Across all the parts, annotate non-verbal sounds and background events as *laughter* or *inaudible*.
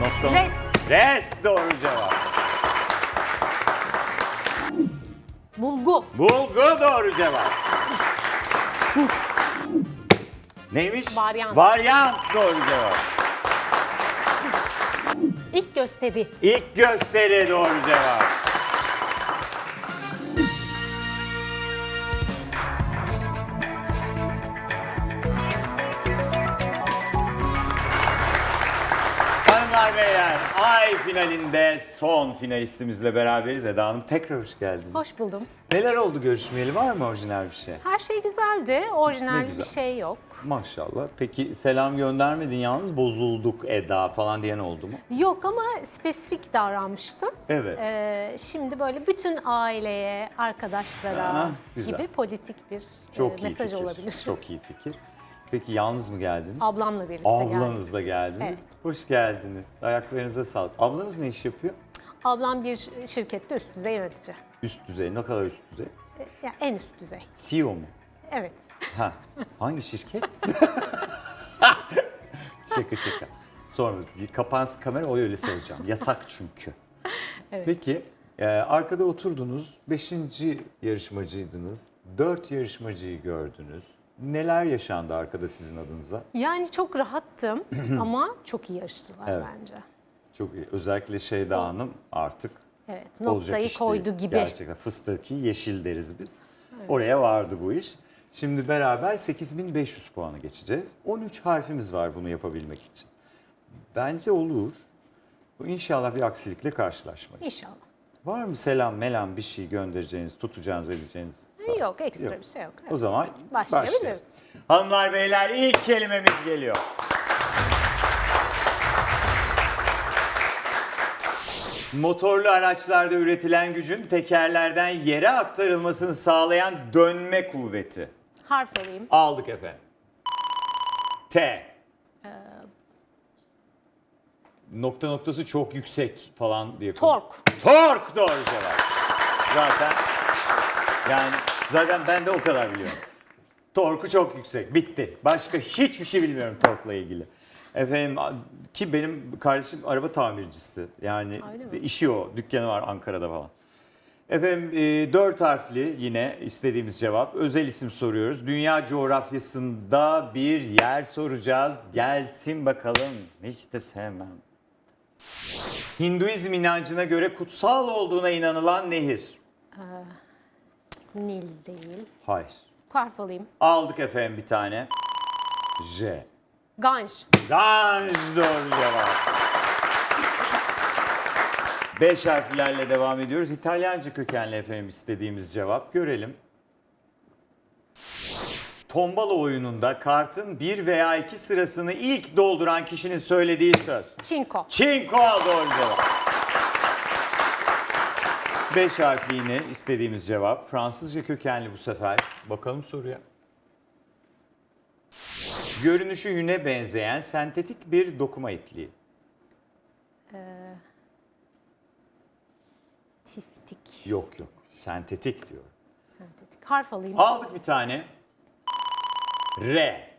Nokta. Rest. Rest doğru cevap. Bulgu. Bulgu doğru cevap. Neymiş? Varyant. Varyant doğru cevap. İlk gösteri. İlk gösteri doğru cevap. Ay finalinde son finalistimizle beraberiz. Eda Hanım tekrar hoş geldiniz. Hoş buldum. Neler oldu görüşmeyeli var mı orijinal bir şey? Her şey güzeldi. Ne Orijinal güzel. bir şey yok. Maşallah. Peki selam göndermedin yalnız bozulduk Eda falan diyen oldu mu? Yok ama spesifik davranmıştım. Evet. Ee, şimdi böyle bütün aileye, arkadaşlara güzel. gibi politik bir Çok e, iyi mesaj fikir. olabilir. Çok iyi fikir. Peki yalnız mı geldiniz? Ablamla birlikte geldik. Ablanızla geldiniz. Evet. Hoş geldiniz. Ayaklarınıza sağlık. Ablanız ne iş yapıyor? Ablam bir şirkette üst düzey yönetici. Üst düzey. Ne kadar üst düzey? Ee, Yani en üst düzey. CEO mu? Evet. Ha. Hangi şirket? *laughs* şaka şaka. Sonra kapansın kamera o öyle soracağım. Yasak çünkü. Peki e, arkada oturdunuz. Beşinci yarışmacıydınız. Dört yarışmacıyı gördünüz. Neler yaşandı arkada sizin adınıza? Yani çok rahattım *clears throat* ama çok iyi yarıştılar Evet. bence. Çok iyi. Özellikle Şeyda Hanım artık Evet, olacak noktayı iş koydu değil. gibi. Gerçekten fıstıki yeşil deriz biz. Oraya vardı bu iş. Şimdi beraber 8500 puanı geçeceğiz. 13 harfimiz var bunu yapabilmek için. Bence olur. Bu İnşallah bir aksilikle karşılaşmayız. İnşallah. Var mı selam melam bir şey göndereceğiniz, tutacağınız, edeceğiniz? Yok, ekstra Yok. bir şey yok. O zaman Başlayabiliriz. başlayalım. Hanımlar beyler ilk kelimemiz geliyor. Motorlu araçlarda üretilen gücün tekerlerden yere aktarılmasını sağlayan dönme kuvveti. Harf alayım. Aldık efendim. T. Nokta noktası çok yüksek falan diye. Tork. Tork doğru cevap. Zaten yani zaten ben de o kadar biliyorum. Torku çok yüksek. Bitti. Başka hiçbir şey bilmiyorum torkla ilgili. Efendim ki benim kardeşim araba tamircisi. Yani işi o. Dükkanı var Ankara'da falan. Efendim e, dört harfli yine istediğimiz cevap. Özel isim soruyoruz. Dünya coğrafyasında bir yer soracağız. Gelsin bakalım. Hiç de sevmem. Hinduizm inancına göre kutsal olduğuna inanılan nehir. Nil değil. Hayır. Harf alayım. Aldık efendim bir tane. J. Ganj. Ganj doğru cevap. Beş harflerle devam ediyoruz. İtalyanca kökenli efendim istediğimiz cevap. Görelim. Tombala oyununda kartın bir veya iki sırasını ilk dolduran kişinin söylediği söz. Çinko. Çinko doğru cevap. Beş harfli yine istediğimiz cevap. Fransızca kökenli bu sefer. Bakalım soruya. Görünüşü yüne benzeyen sentetik bir dokuma ipliği. Tiftik. Yok yok. Sentetik diyor. Sentetik. Harf alayım. Aldık bir tane. R.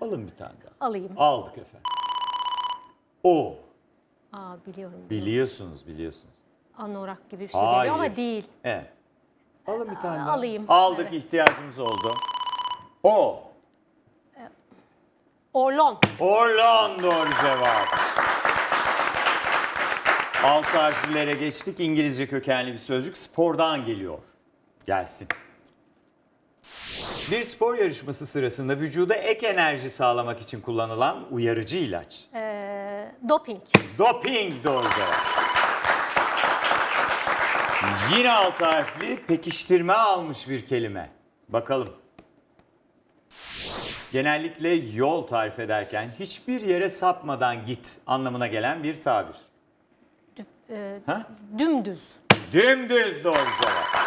Alın bir tane daha. Alayım. Aldık efendim. O. Aa biliyorum. Biliyorsunuz biliyorsunuz. Anorak gibi bir şey Hayır. geliyor ama değil. Evet. Alın bir tane daha. alayım. Aldık Evet. ihtiyacımız oldu. O. Orlon. Orlan doğru cevap. Alt harflere geçtik. İngilizce kökenli bir sözcük. Spordan geliyor. Gelsin. Bir spor yarışması sırasında vücuda ek enerji sağlamak için kullanılan uyarıcı ilaç. Ee, doping. Doping doğru cevap. Yine alt harfli pekiştirme almış bir kelime. Bakalım. Genellikle yol tarif ederken hiçbir yere sapmadan git anlamına gelen bir tabir. Ee, Ha? dümdüz. Dümdüz doğru cevap.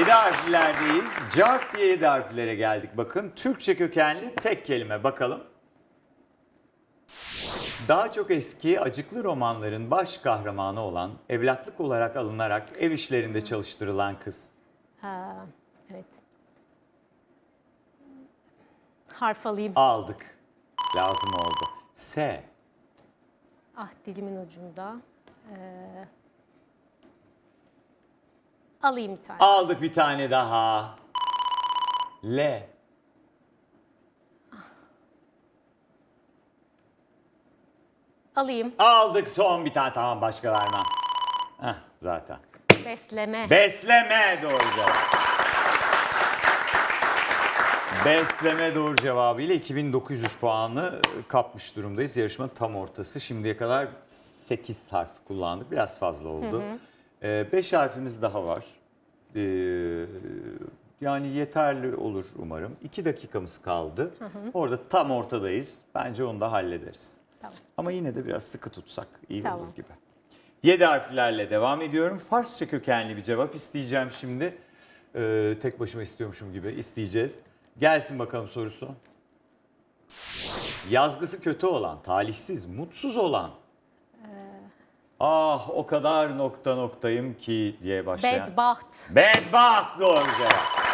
7 harflerdeyiz. Cart diye 7 harflere geldik. Bakın Türkçe kökenli tek kelime bakalım. Daha çok eski acıklı romanların baş kahramanı olan, evlatlık olarak alınarak ev işlerinde çalıştırılan kız. Ha, evet. Harf alayım. Aldık. lazım oldu. S. Ah dilimin ucunda. Ee, alayım bir tane. Aldık bir tane daha. L. Alayım. Aldık son bir tane tamam başkalarına. Heh, zaten. Besleme. Besleme doğru cevap. Besleme doğru cevabı ile 2900 puanı kapmış durumdayız. Yarışmanın tam ortası. Şimdiye kadar 8 harf kullandık. Biraz fazla oldu. 5 harfimiz daha var. Ee, yani yeterli olur umarım. 2 dakikamız kaldı. Orada tam ortadayız. Bence onu da hallederiz. Tamam. Ama yine de biraz sıkı tutsak iyi Tamam. olur gibi. 7 harflerle devam ediyorum. Farsça kökenli bir cevap isteyeceğim şimdi. Ee, tek başıma istiyormuşum gibi isteyeceğiz. Gelsin bakalım sorusu. Yazgısı kötü olan, talihsiz, mutsuz olan. Ah o kadar nokta noktayım ki diye başlayan. Bedbaht. Bedbaht doğru cevap.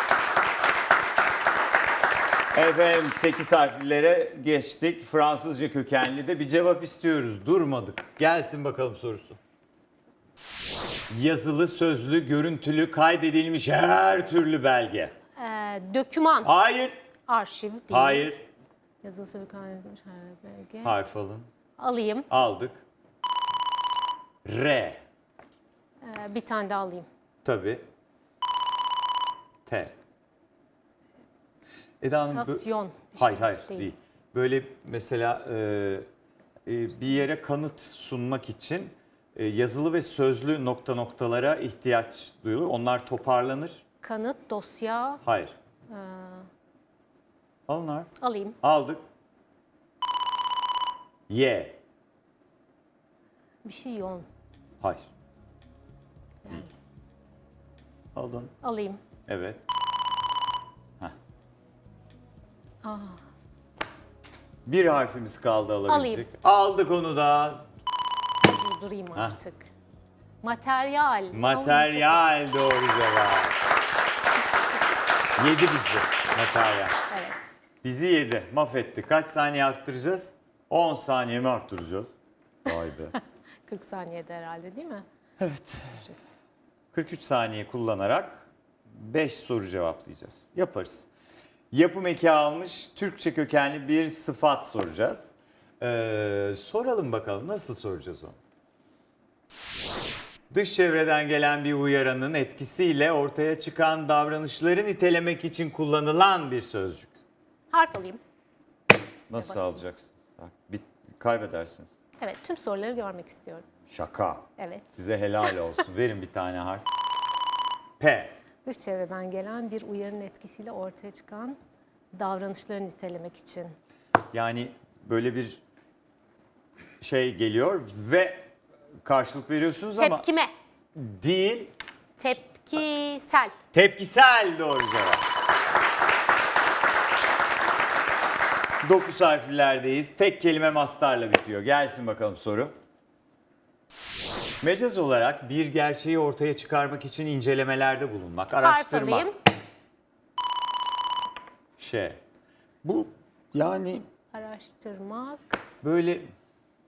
Efendim 8 harflere geçtik. Fransızca kökenli de bir cevap istiyoruz. Durmadık. Gelsin bakalım sorusu. Yazılı, sözlü, görüntülü, kaydedilmiş her türlü belge. Ee, döküman. Hayır. Arşiv değil. Hayır. Yazılı sözlü kaydedilmiş her belge. Harf alın. Alayım. Aldık. R. Ee, bir tane daha alayım. Tabii. T. Eda Hanım, Nasyon. bir Hayır şey hayır değil. Böyle mesela e, e, bir yere kanıt sunmak için e, yazılı ve sözlü nokta noktalara ihtiyaç duyulur. Onlar toparlanır. Kanıt, dosya. Hayır. Alın harf. Alayım. Aldık. Y. Bir şey yoğun. Hayır. Değil. Aldın. Alayım. Evet. Bir harfimiz kaldı alabilecek. Aldık onu da. durdurayım artık. Materyal. Materyal doğru cevap. Yedi bizi materyal. Evet. Bizi yedi, mahvetti. Kaç saniye arttıracağız? 10 saniye mi arttıracağız? Vay be. *laughs* 40 saniyede herhalde değil mi? evet. 43 saniye kullanarak 5 soru cevaplayacağız. Yaparız. Yapım eki almış Türkçe kökenli bir sıfat soracağız. Ee, soralım bakalım nasıl soracağız onu? Dış çevreden gelen bir uyaranın etkisiyle ortaya çıkan davranışları nitelemek için kullanılan bir sözcük. Harf alayım. Nasıl Basın. alacaksınız? Bak, bit, kaybedersiniz. Evet, tüm soruları görmek istiyorum. Şaka. Evet. Size helal olsun. Verin bir tane harf. P. Dış çevreden gelen bir uyarının etkisiyle ortaya çıkan davranışları nitelemek için. Yani böyle bir şey geliyor ve karşılık veriyorsunuz ama Tepkime. değil. Tepkisel. Tepkisel doğru cevap. 9 harflerdeyiz. Tek kelime mastarla bitiyor. Gelsin bakalım soru. Mecaz olarak bir gerçeği ortaya çıkarmak için incelemelerde bulunmak, Harf araştırmak. alayım. Şey. Bu yani Araştırmak, böyle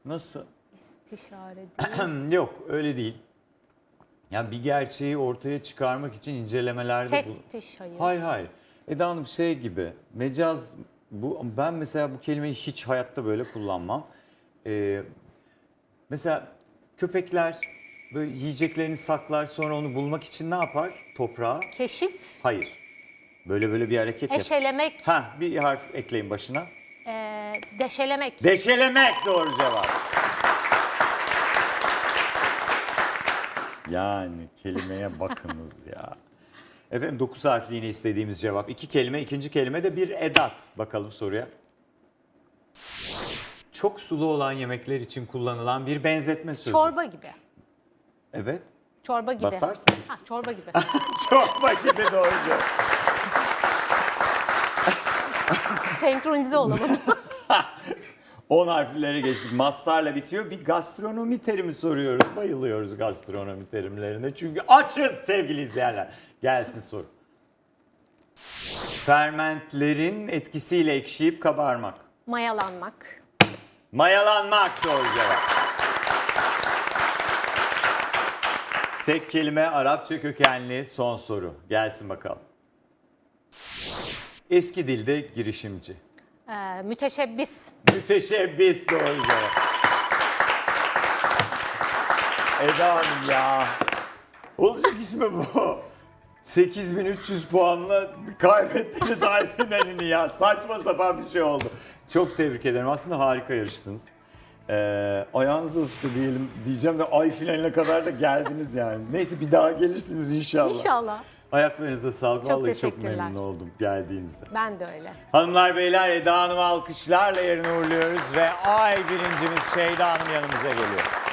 nasıl istişare *clears throat* değil. Yok öyle değil. Yani bir gerçeği ortaya çıkarmak için incelemelerde bul- Teftiş hayır. Hayır hayır. Eda Hanım şey gibi mecaz bu ben mesela bu kelimeyi hiç hayatta böyle kullanmam. Ee, mesela köpekler böyle yiyeceklerini saklar sonra onu bulmak için ne yapar? Toprağa. Keşif, Hayır. Böyle böyle bir hareket yap. eşelemek, Ha bir harf ekleyin başına. e, deşelemek. Deşelemek doğru cevap. Yani kelimeye bakınız ya. Efendim 9 harfli yine istediğimiz cevap. İki kelime, ikinci kelime de bir edat. Bakalım soruya. Çok sulu olan yemekler için kullanılan bir benzetme sözü. Çorba gibi. Evet. Çorba gibi. Basarsanız. Ha, çorba gibi. *laughs* Çorba gibi doğru. Senkronize olamadım. 10 *laughs* harflere geçtik. Mastarla bitiyor. Bir gastronomi terimi soruyoruz. Bayılıyoruz gastronomi terimlerine. Çünkü açız sevgili izleyenler. Gelsin soru. Fermentlerin etkisiyle ekşiyip kabarmak. Mayalanmak. Mayalanmak doğru cevap. Tek kelime Arapça kökenli son soru. Gelsin bakalım. Eski dilde girişimci. Ee, müteşebbis. Müteşebbis doğru cevap. Eda Hanım ya. Olacak iş mi bu? 8300 puanla kaybettiniz ay *laughs* finalini ya. Saçma sapan bir şey oldu. Çok tebrik ederim. Aslında harika yarıştınız. Ee, ayağınız alıştı diyelim diyeceğim de ay finaline kadar da geldiniz yani. Neyse bir daha gelirsiniz inşallah. İnşallah. Ayaklarınıza sağlık. Çok Vallahi çok teşekkürler. memnun oldum geldiğinizde. Ben de öyle. Hanımlar beyler Eda Hanım'ı alkışlarla yerine uğurluyoruz ve ay birincimiz Şeyda Hanım yanımıza geliyor.